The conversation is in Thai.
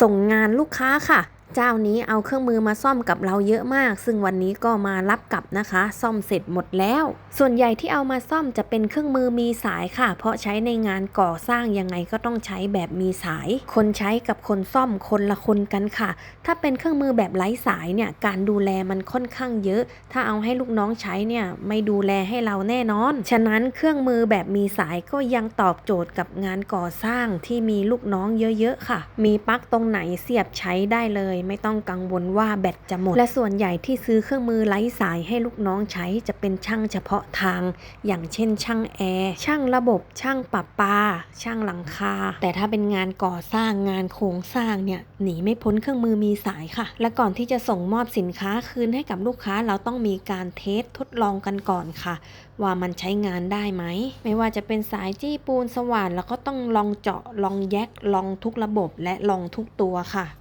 ส่งงานลูกค้าค่ะ เจ้านี้เอาเครื่องมือมาซ่อมกับเราเยอะมาก ซึ่งวันนี้ก็มารับกลับนะคะ ซ่อมเสร็จหมดแล้ว ส่วนใหญ่ที่เอามาซ่อมจะเป็นเครื่องมือมีสายค่ะ เพราะใช้ในงานก่อสร้างยังไงก็ต้องใช้แบบมีสาย คนใช้กับคนซ่อมคนละคนกันค่ะ ถ้าเป็นเครื่องมือแบบไร้สายเนี่ยการดูแลมันค่อนข้างเยอะ ถ้าเอาให้ลูกน้องใช้เนี่ยไม่ดูแลให้เราแน่นอน ฉะนั้นเครื่องมือแบบมีสายก็ยังตอบโจทย์กับงานก่อสร้างที่มีลูกน้องเยอะๆค่ะ มีปลั๊กตรงไหนเสียบใช้ได้เลยไม่ต้องกังวลว่าแบตจะหมด และส่วนใหญ่ที่ซื้อเครื่องมือไร้สายให้ลูกน้องใช้จะเป็นช่างเฉพาะทาง อย่างเช่น ช่างแอร์ช่างระบบช่างปรับปา ช่างหลังคา แต่ถ้าเป็นงานก่อสร้างงานโครงสร้างเนี่ยหนีไม่พ้นเครื่องมือมีสายค่ะ และก่อนที่จะส่งมอบสินค้าคืนให้กับลูกค้าเราต้องมีการเทสทดลองกันก่อนค่ะ ว่ามันใช้งานได้ไหม ไม่ว่าจะเป็นสายจี้ปูนสว่านแล้วก็ต้องลองเจาะลองแยกลองทุกระบบและลองทุกตัวค่ะ